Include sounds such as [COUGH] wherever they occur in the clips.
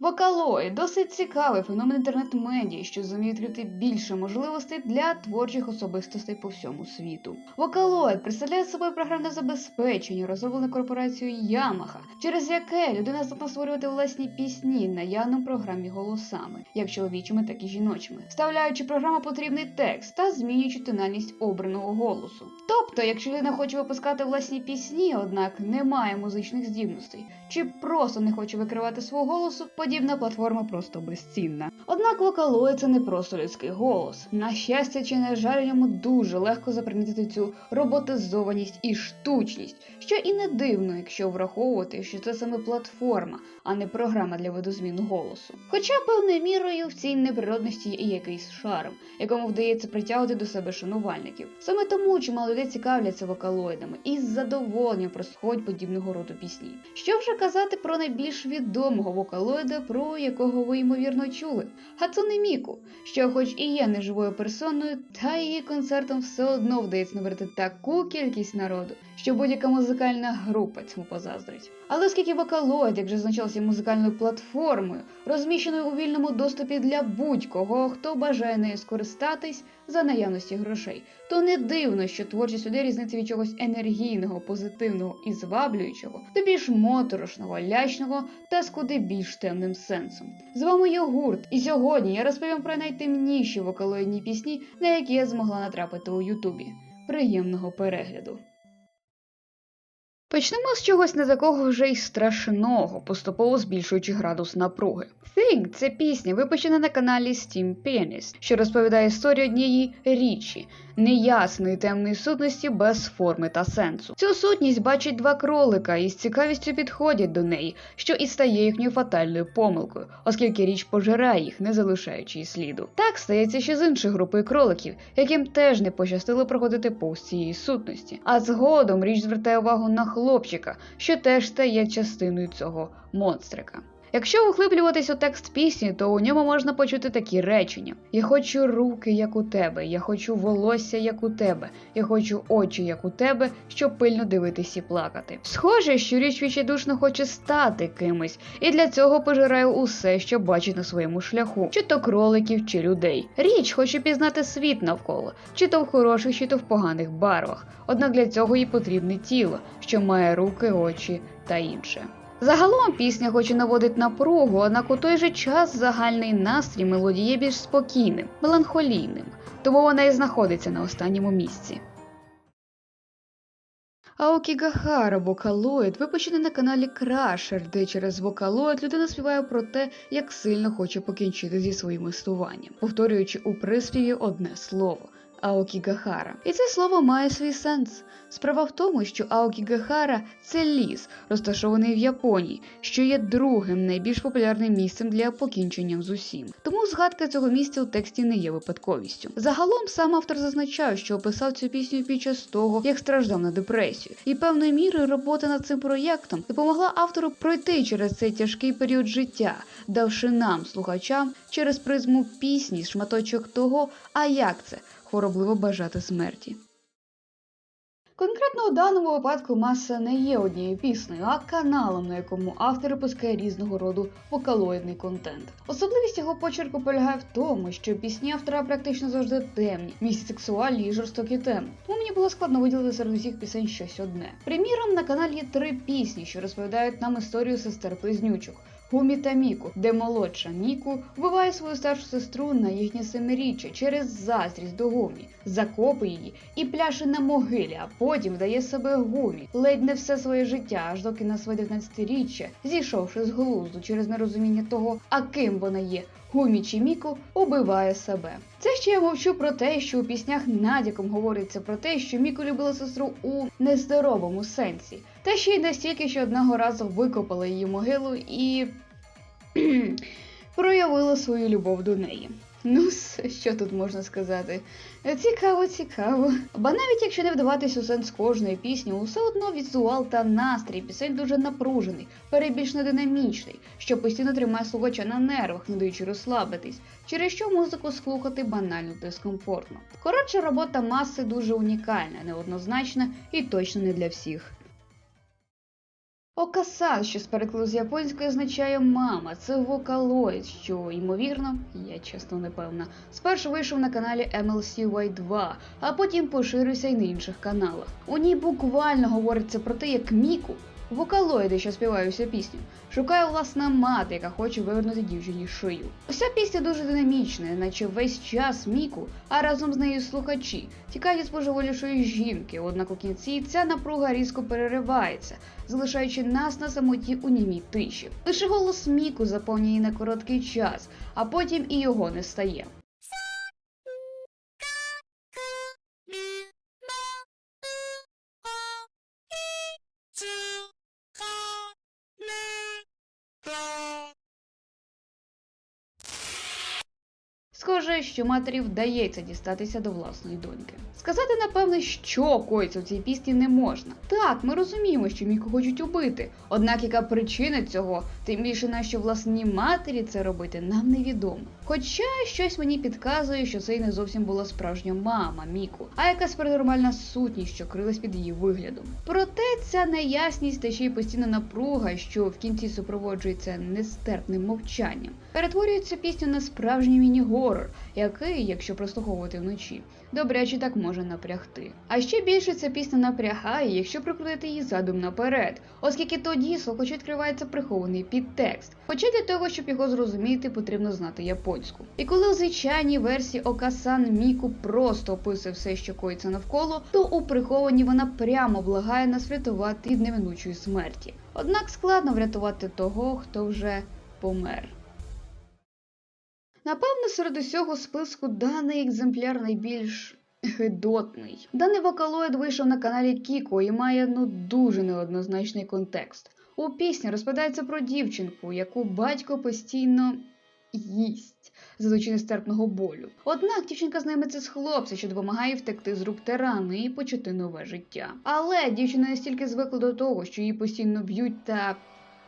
Вокалоїд досить цікавий феномен інтернет-медіа, що зуміє відкрити більше можливостей для творчих особистостей по всьому світу. Вокалоїд представляє собою програмне забезпечення, розроблене корпорацією Yamaha, через яке людина здатна створювати власні пісні на явному програмі голосами, як чоловічими, так і жіночими, вставляючи програму потрібний текст та змінюючи тональність обраного голосу. Тобто, якщо людина хоче випускати власні пісні, однак не має музичних здібностей, чи просто не хоче викривати свого голосу, подібна платформа просто безцінна. Однак вокалоїд це не просто людський голос. На щастя, чи на жаль, йому дуже легко запримітити цю роботизованість і штучність, що і не дивно, якщо враховувати, що це саме платформа, а не програма для видозміну голосу. Хоча певною мірою в цій неприродності є і якийсь шарм, якому вдається притягувати до себе шанувальників. Саме тому чимало людей цікавляться вокалоїдами і з задоволенням прослуховують подібного роду пісні. Що вже казати про найбільш відомого вокалоїда, про якого ви ймовірно чули, Хацуне Міку, що, хоч і є неживою персоною, та її концертом все одно вдається набрати таку кількість народу, що будь-яка музикальна група цьому позаздрить. Але оскільки вокалоїд, як вже значався музикальною платформою, розміщеною у вільному доступі для будь-кого, хто бажає нею скористатись за наявності грошей, то не дивно, що творчість людей різниця від чогось енергійного, позитивного і зваблюючого до більш моторошного, лячного та з куди більш темним сенсом. З вами Йогурт, і сьогодні я розповім про найтемніші вокалоїдні пісні, на які я змогла натрапити у Ютубі. Приємного перегляду! Почнемо з чогось не такого вже й страшного, поступово збільшуючи градус напруги. Think – це пісня, випущена на каналі Steam Pianist, що розповідає історію однієї річі, неясної темної сутності без форми та сенсу. Цю сутність бачать два кролика і з цікавістю підходять до неї, що і стає їхньою фатальною помилкою, оскільки річ пожирає їх, не залишаючи й сліду. Так стається ще з іншою групою кроликів, яким теж не пощастило проходити повз цієї сутності. А згодом річ звертає увагу на хлопчика, що теж стає частиною цього монстрика. Якщо углиблюватись у текст пісні, то у ньому можна почути такі речення: Я хочу руки, як у тебе, я хочу волосся, як у тебе, я хочу очі, як у тебе, щоб пильно дивитись і плакати. Схоже, що річ відчайдушно хоче стати кимось, і для цього пожирає усе, що бачить на своєму шляху, чи то кроликів, чи людей. Річ хоче пізнати світ навколо, чи то в хороших, чи то в поганих барвах. Однак для цього їй потрібне тіло, що має руки, очі та інше. Загалом пісня хоч і наводить напругу, однак у той же час загальний настрій мелодії є більш спокійним, меланхолійним, тому вона і знаходиться на останньому місці. Аокі Гахара Вокалоїд випущений на каналі Крашер, де через вокалоїд людина співає про те, як сильно хоче покінчити зі своїм існуванням, повторюючи у приспіві одне слово. Аокігахара. І це слово має свій сенс. Справа в тому, що Аокігахара це ліс, розташований в Японії, що є другим найбільш популярним місцем для покінчення з усім. Тому згадка цього місця у тексті не є випадковістю. Загалом сам автор зазначав, що описав цю пісню під час того, як страждав на депресію, і певною мірою робота над цим проєктом допомогла автору пройти через цей тяжкий період життя, давши нам, слухачам, через призму пісні шматочок того, а як це хворобливо бажати смерті. Конкретно у даному випадку маса не є однією піснею, а каналом, на якому автор випускає різного роду вокалоїдний контент. Особливість його почерку полягає в тому, що пісні автора практично завжди темні, містять сексуальні і жорстокі теми. Тому мені було складно виділити серед усіх пісень щось одне. Приміром, на каналі є три пісні, що розповідають нам історію сестер близнючок. Гумі та Міку, де молодша Міку вбиває свою старшу сестру на їхнє семиріччя через заздрість до Гумі, закопує її і пляше на могилі, а потім вдає себе гумі, ледь не все своє життя, аж доки на своє 19-річчя, зійшовши з глузду через нерозуміння того, а ким вона є. Гумі чи Міку убиває себе. Це ще я мовчу про те, що у піснях надяком говориться про те, що Міку любила сестру у нездоровому сенсі, та ще й настільки, що одного разу викопала її могилу і [CLEARS THROAT] проявила свою любов до неї. Ну, що тут можна сказати? Цікаво, цікаво. Ба навіть якщо не вдаватись у сенс кожної пісні, усе одно візуал та настрій пісень дуже напружений, перебільшно динамічний, що постійно тримає слухача на нервах, не даючи розслабитись, через що музику слухати банально дискомфортно. Коротше, робота маси дуже унікальна, неоднозначна і точно не для всіх. Окасан, що з перекладу з японської означає мама, це вокалоїд, що ймовірно, я чесно не певна, спершу вийшов на каналі MLCY2, а потім поширився й на інших каналах. У ній буквально говориться про те, як Міку, вокалоїди, що співають всю пісню, шукає власна мати, яка хоче вивернути дівчині шию. Уся пісня дуже динамічна, наче весь час Міку, а разом з нею слухачі тікають від споживолішої жінки. Однак у кінці ця напруга різко переривається, залишаючи нас на самоті у німій тиші. Лише голос Міку заповнює на короткий час, а потім і його не стає. Схоже, що матері вдається дістатися до власної доньки. Сказати напевне, що коїться в цій пісні не можна. Так, ми розуміємо, що Міку хочуть убити. Однак яка причина цього, тим більше нащо власній матері це робити, нам невідомо. Хоча щось мені підказує, що це й не зовсім була справжня мама Міку, а якась паранормальна сутність, що крилась під її виглядом. Проте ця неясність та ще й постійна напруга, що в кінці супроводжується нестерпним мовчанням, перетворює цю пісню на справжній міні-горор, який, якщо прослуховувати вночі, добряче так може напрягти. А ще більше ця пісня напрягає, якщо прикрутити її задум наперед, оскільки тоді слухачу відкривається прихований підтекст. Хоча для того, щоб його зрозуміти, потрібно знати японську. І коли у звичайній версії Окасан Міку просто описує все, що коїться навколо, то у прихованій вона прямо благає нас врятувати від неминучої смерті. Однак складно врятувати того, хто вже помер. Напевно, серед усього списку даний екземпляр найбільш гидотний. Даний вокалоїд вийшов на каналі Кіко і має ну дуже неоднозначний контекст. У пісні розповідається про дівчинку, яку батько постійно їсть, за задаючи нестерпного болю. Однак дівчинка знайметься з хлопцем, що допомагає втекти з рук тирани і почати нове життя. Але дівчина настільки звикла до того, що її постійно б'ють та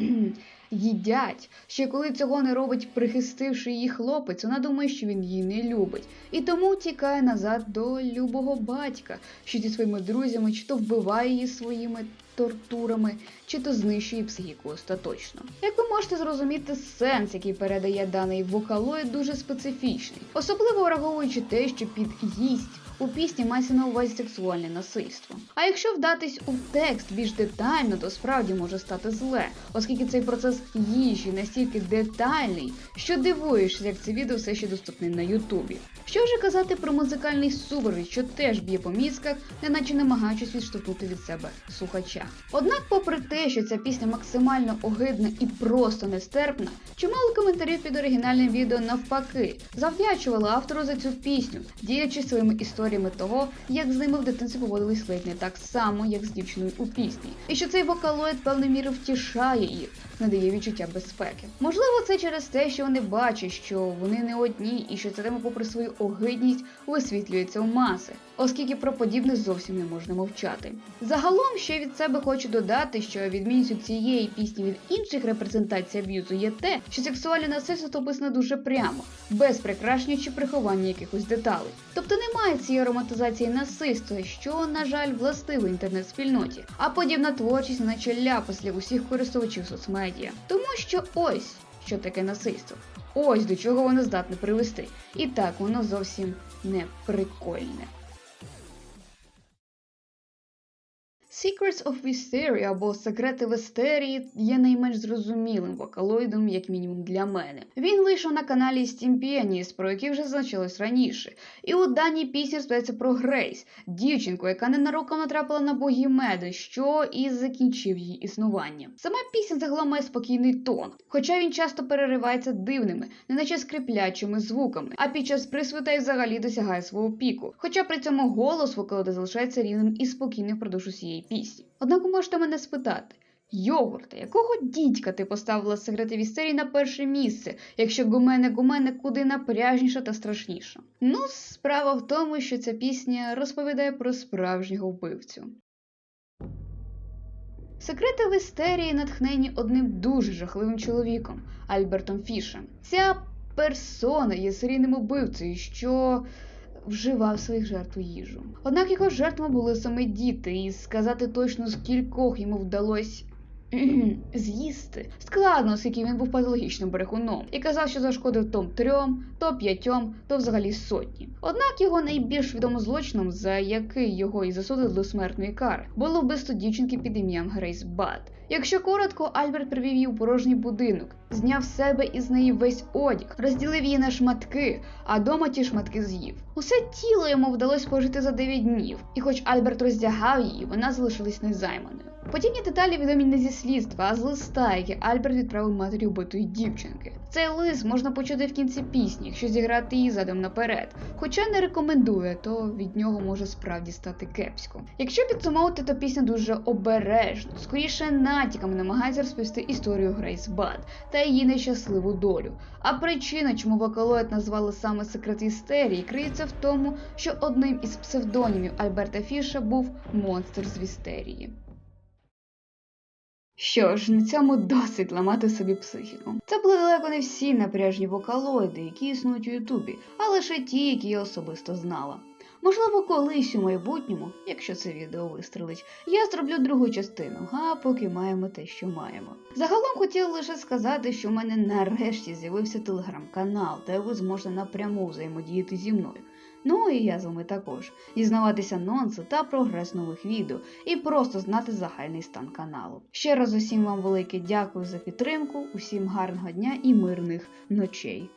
[CLEARS THROAT] їдять. Ще коли цього не робить прихистивши її хлопець, вона думає, що він її не любить, і тому тікає назад до любого батька, що зі своїми друзями чи то вбиває її своїми тортурами, чи то знищує психіку остаточно. Як ви можете зрозуміти, сенс, який передає даний вокалоїд, дуже специфічний, особливо враховуючи те, що під їсть у пісні мається на увазі сексуальне насильство. А якщо вдатись у текст більш детально, то справді може стати зле, оскільки цей процес їжі настільки детальний, що дивуєшся, як це відео все ще доступне на Ютубі. Що вже казати про музикальний супровід, що теж б'є по мізках, неначе намагаючись відштовхнути від себе слухача. Однак, попри те, що ця пісня максимально огидна і просто нестерпна, чимало коментарів під оригінальним відео навпаки завдячували автору за цю пісню, діячи своїми історіями того, як з ними в дитинстві поводились ледь не так само, як з дівчиною у пісні, і що цей вокалоїд певною мірою втішає їх, надає відчуття безпеки. Можливо, це через те, що вони бачать, що вони не одні, і що ця тема, попри свою огидність, висвітлюється в маси, оскільки про подібне зовсім не можна мовчати. Загалом ще від себе хочу додати, що відмінністю цієї пісні від інших репрозентацій аб'юзу є те, що сексуальне насильство описано дуже прямо, без прикрашення чи приховання якихось деталей. Тобто немає цієї романтизації насильства, що, на жаль, властиво інтернет-спільноті, а подібна творчість наче ляпас для усіх користувачів соцмедіа. Тому що ось що таке насильство. Ось до чого воно здатне привести. І так воно зовсім не прикольне. Secrets of Wisteria або Секрети Вестерії є найменш зрозумілим вокалоїдом, як мінімум для мене. Він вийшов на каналі Steam Pianist, про який вже значилось раніше. І у даній пісні розповідається про Грейс, дівчинку, яка ненароком натрапила на богі меди, що і закінчив її існування. Сама пісня загалом має спокійний тон, хоча він часто переривається дивними, неначе скриплячими звуками, а під час присвита й взагалі досягає свого піку. Хоча при цьому голос вокалода залишається рівним і спокійним впродовж усієї пісні. Однак можете мене спитати. Йогурта, якого дідька ти поставила секрети Вістерії на перше місце, якщо гумене гумене куди напряжніша та страшніша? Ну, справа в тому, що ця пісня розповідає про справжнього вбивцю. Секрети Вестерії натхнені одним дуже жахливим чоловіком Альбертом Фішем. Ця персона є серійним убивцею, що вживав своїх жертв у їжу. Однак його жертвами були саме діти, і сказати точно з кількох йому вдалося [CLEARS THROAT] з'їсти. Складно, оскільки він був патологічним брехуном і казав, що зашкодив то трьом, то п'ятьом, то взагалі сотні. Однак його найбільш відомим злочином, за який його і засудили до смертної кари, було вбивство дівчинки під ім'ям Грейс Бат. Якщо коротко, Альберт привів її у порожній будинок, зняв з себе і з неї весь одяг, розділив її на шматки, а дома ті шматки з'їв. Усе тіло йому вдалося пожити за 9 днів, і хоч Альберт роздягав її, вона залишилась незайманою. Подібні деталі відомі не зі слідства, а з листа, який Альберт відправив матері убитої дівчинки. Цей лист можна почути в кінці пісні, якщо зіграти її задом наперед. Хоча не рекомендує, то від нього може справді стати кепсько. Якщо підсумовувати, то пісня дуже обережно, скоріше натяками намагається розповісти історію Грейс Бад та її нещасливу долю. А причина, чому вокалоїд назвали саме секрет істерії, криється в тому, що одним із псевдонімів Альберта Фіша був монстр з вістерії. Що ж, на цьому досить ламати собі психіку. Це були далеко не всі напряжні вокалоїди, які існують у Ютубі, а лише ті, які я особисто знала. Можливо, колись у майбутньому, якщо це відео вистрелить, я зроблю другу частину, а поки маємо те, що маємо. Загалом хотіла лише сказати, що в мене нарешті з'явився телеграм-канал, де ви зможете напряму взаємодіяти зі мною. Ну і я з вами також, дізнаватися нонси та прогрес нових відео і просто знати загальний стан каналу. Ще раз усім вам велике дякую за підтримку, усім гарного дня і мирних ночей.